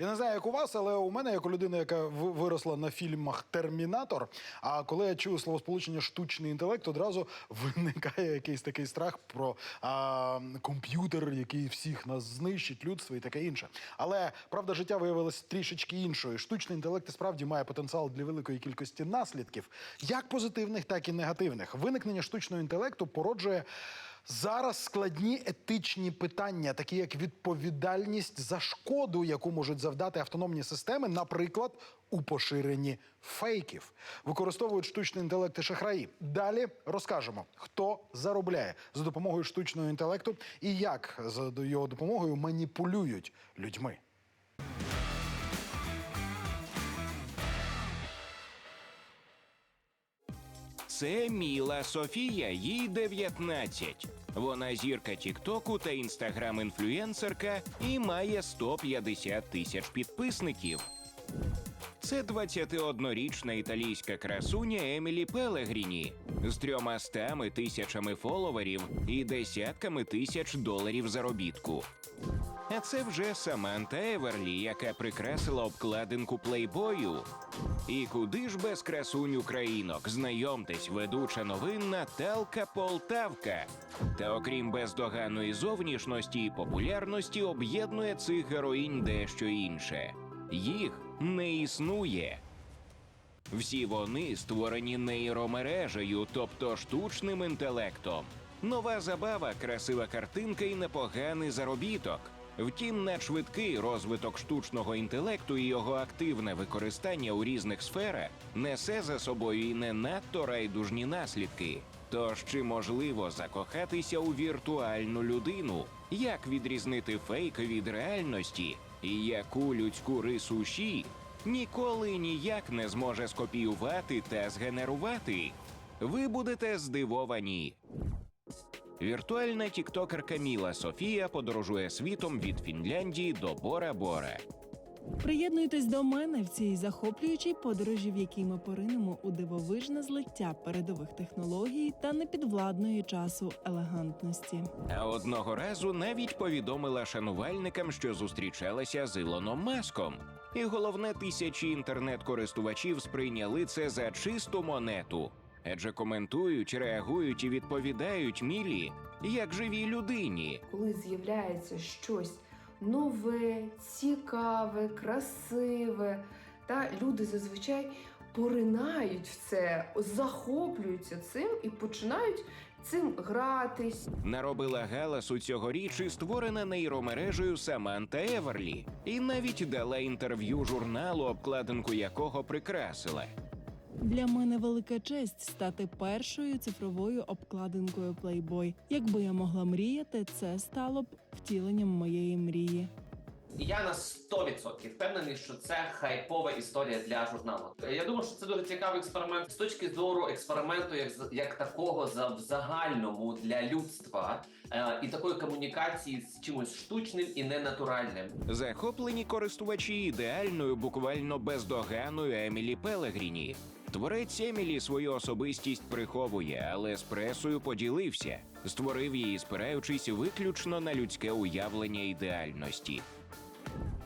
Я не знаю, як у вас, але у мене, як у людини, яка виросла на фільмах Термінатор. А коли я чую словосполучення штучний інтелект, одразу виникає якийсь такий страх про а, комп'ютер, який всіх нас знищить, людство і таке інше. Але правда життя виявилася трішечки іншою. Штучний інтелект і справді має потенціал для великої кількості наслідків, як позитивних, так і негативних. Виникнення штучного інтелекту породжує зараз складні етичні питання, такі як відповідальність за шкоду, яку можуть завдати автономні системи, наприклад, у поширенні фейків. Використовують штучний інтелект і шахраї. Далі розкажемо, хто заробляє за допомогою штучного інтелекту і як за його допомогою маніпулюють людьми. Це Міла Софія, їй 19. Вона зірка Тіктоку та інстаграм-інфлюенсерка і має 150 тисяч підписників. Це 21-річна італійська красуня Емілі Пелегріні з трьома стами тисячами фоловерів і десятками тисяч доларів заробітку. А це вже Саманта Еверлі, яка прикрасила обкладинку плейбою. І куди ж без красунь українок? Знайомтесь, ведуча новин Наталка Полтавка. Та окрім бездоганної зовнішності і популярності, об'єднує цих героїнь дещо інше. Їх не існує. Всі вони створені нейромережею, тобто штучним інтелектом. Нова забава, красива картинка і непоганий заробіток. Втім, на швидкий розвиток штучного інтелекту і його активне використання у різних сферах несе за собою і не надто райдужні наслідки. Тож чи можливо закохатися у віртуальну людину? Як відрізнити фейк від реальності? І яку людську рису ші ніколи ніяк не зможе скопіювати та згенерувати? Ви будете здивовані. Віртуальна тіктокерка Міла Софія подорожує світом від Фінляндії до Бора Бора. Приєднуйтесь до мене в цій захоплюючій подорожі, в якій ми поринемо у дивовижне злиття передових технологій та непідвладної часу елегантності. А одного разу навіть повідомила шанувальникам, що зустрічалася з Ілоном Маском. І головне, тисячі інтернет-користувачів сприйняли це за чисту монету. Адже коментують, реагують і відповідають Мілі як живій людині. коли з'являється щось нове, цікаве, красиве, та люди зазвичай поринають в це, захоплюються цим і починають цим гратись. Наробила галасу цьогоріч і створена нейромережею Саманта Еверлі, і навіть дала інтерв'ю журналу, обкладинку якого прикрасила. Для мене велика честь стати першою цифровою обкладинкою Playboy. Якби я могла мріяти, це стало б втіленням моєї мрії. Я на 100% впевнений, що це хайпова історія для журналу. Я думаю, що це дуже цікавий експеримент з точки зору експерименту, як з- як такого за в загальному для людства е, і такої комунікації з чимось штучним і ненатуральним. Захоплені користувачі ідеальною, буквально бездоганною Емілі Пелегріні. Творець Емілі свою особистість приховує, але з пресою поділився, створив її, спираючись виключно на людське уявлення ідеальності.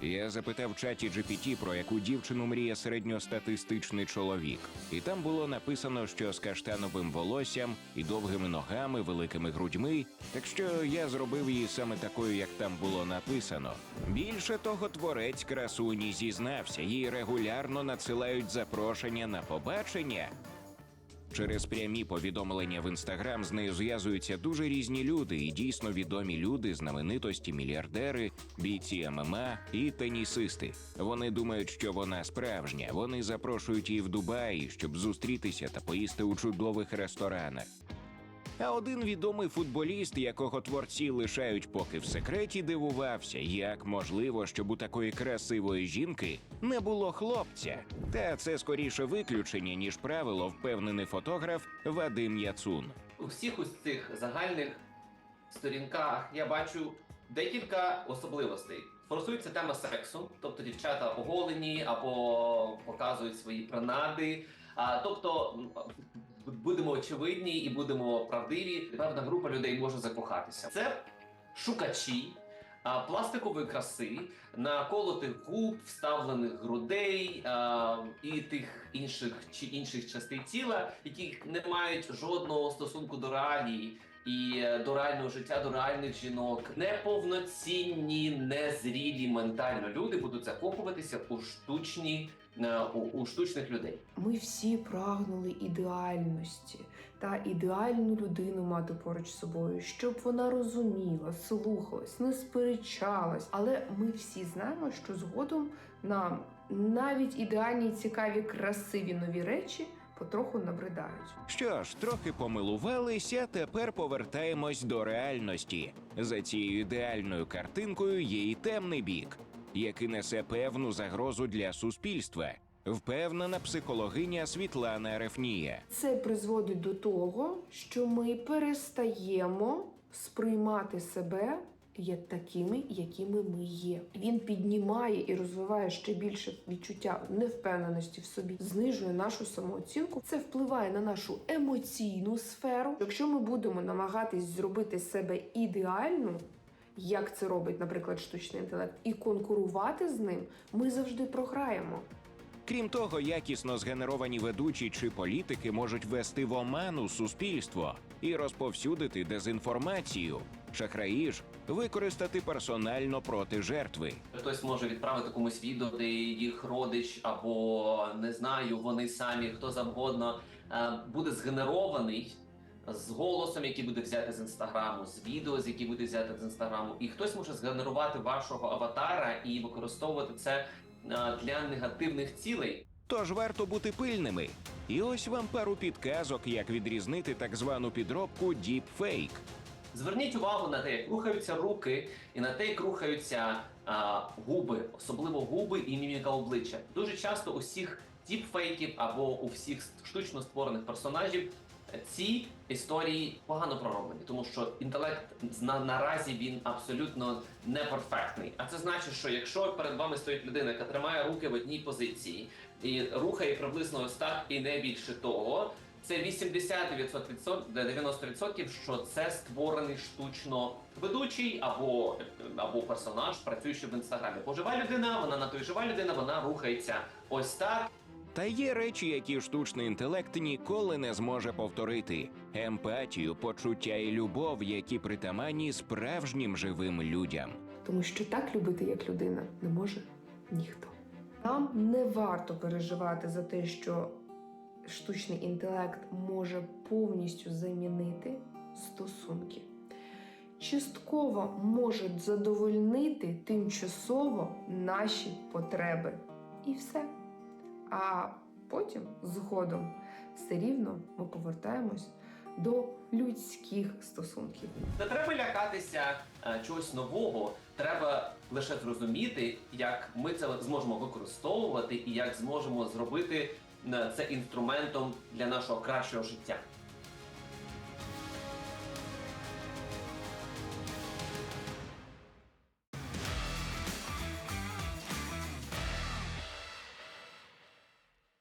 Я запитав чаті GPT, про яку дівчину мріє середньостатистичний чоловік, і там було написано, що з каштановим волоссям і довгими ногами, великими грудьми. Так що я зробив її саме такою, як там було написано. Більше того, творець красуні зізнався, їй регулярно надсилають запрошення на побачення. Через прямі повідомлення в інстаграм з нею зв'язуються дуже різні люди, і дійсно відомі люди, знаменитості, мільярдери, бійці ММА і тенісисти. Вони думають, що вона справжня. Вони запрошують її в Дубаї, щоб зустрітися та поїсти у чудових ресторанах. А один відомий футболіст, якого творці лишають поки в секреті, дивувався, як можливо, щоб у такої красивої жінки не було хлопця. Та це скоріше виключення, ніж правило, впевнений фотограф Вадим Яцун. У всіх ось цих загальних сторінках я бачу декілька особливостей. Форсується тема сексу, тобто дівчата оголені або показують свої принади. А, тобто будемо очевидні і будемо правдиві. Певна група людей може закохатися. Це шукачі. пластикової краси, наколотих губ, вставлених грудей і тих інших чи інших частин тіла, які не мають жодного стосунку до реалії. І е, до реального життя, до реальних жінок неповноцінні, незрілі ментально люди будуть закохуватися у штучні у, у штучних людей. Ми всі прагнули ідеальності та ідеальну людину мати поруч з собою, щоб вона розуміла, слухалась, не сперечалась. Але ми всі знаємо, що згодом нам навіть ідеальні, цікаві, красиві нові речі потроху набридають. Що ж, трохи помилувалися, тепер повертаємось до реальності. За цією ідеальною картинкою є і темний бік, який несе певну загрозу для суспільства. Впевнена психологиня Світлана Рефнія. Це призводить до того, що ми перестаємо сприймати себе як такими, якими ми є. Він піднімає і розвиває ще більше відчуття невпевненості в собі, знижує нашу самооцінку. Це впливає на нашу емоційну сферу. Якщо ми будемо намагатись зробити себе ідеальну. Як це робить, наприклад, штучний інтелект, і конкурувати з ним, ми завжди програємо. Крім того, якісно згенеровані ведучі чи політики можуть вести в оману суспільство і розповсюдити дезінформацію. Шахраї ж використати персонально проти жертви. Хтось може відправити комусь відео, де їх родич або не знаю, вони самі, хто завгодно е, буде згенерований з голосом, який буде взяти з інстаграму, з відео, з які буде взяти з інстаграму, і хтось може згенерувати вашого аватара і використовувати це е, для негативних цілей. Тож варто бути пильними. І ось вам пару підказок, як відрізнити так звану підробку Deepfake. Зверніть увагу на те, як рухаються руки, і на те, як рухаються а, губи, особливо губи і міміка обличчя. Дуже часто у всіх діпфейків або у всіх штучно створених персонажів е, ці історії погано пророблені, тому що інтелект на, наразі він абсолютно не перфектний. А це значить, що якщо перед вами стоїть людина, яка тримає руки в одній позиції і рухає приблизно ось так і не більше того. Це 80% 90%, що це створений штучно ведучий або, або персонаж, працюючи в інстаграмі. Бо жива людина, вона на той жива людина, вона рухається ось так. Та є речі, які штучний інтелект ніколи не зможе повторити: емпатію, почуття і любов, які притаманні справжнім живим людям. Тому що так любити, як людина, не може ніхто. Нам не варто переживати за те, що штучний інтелект може повністю замінити стосунки. Частково може задовольнити тимчасово наші потреби. І все. А потім, згодом, все рівно ми повертаємось до людських стосунків. Не треба лякатися е, чогось нового. Треба лише зрозуміти, як ми це зможемо використовувати і як зможемо зробити е, це інструментом для нашого кращого життя.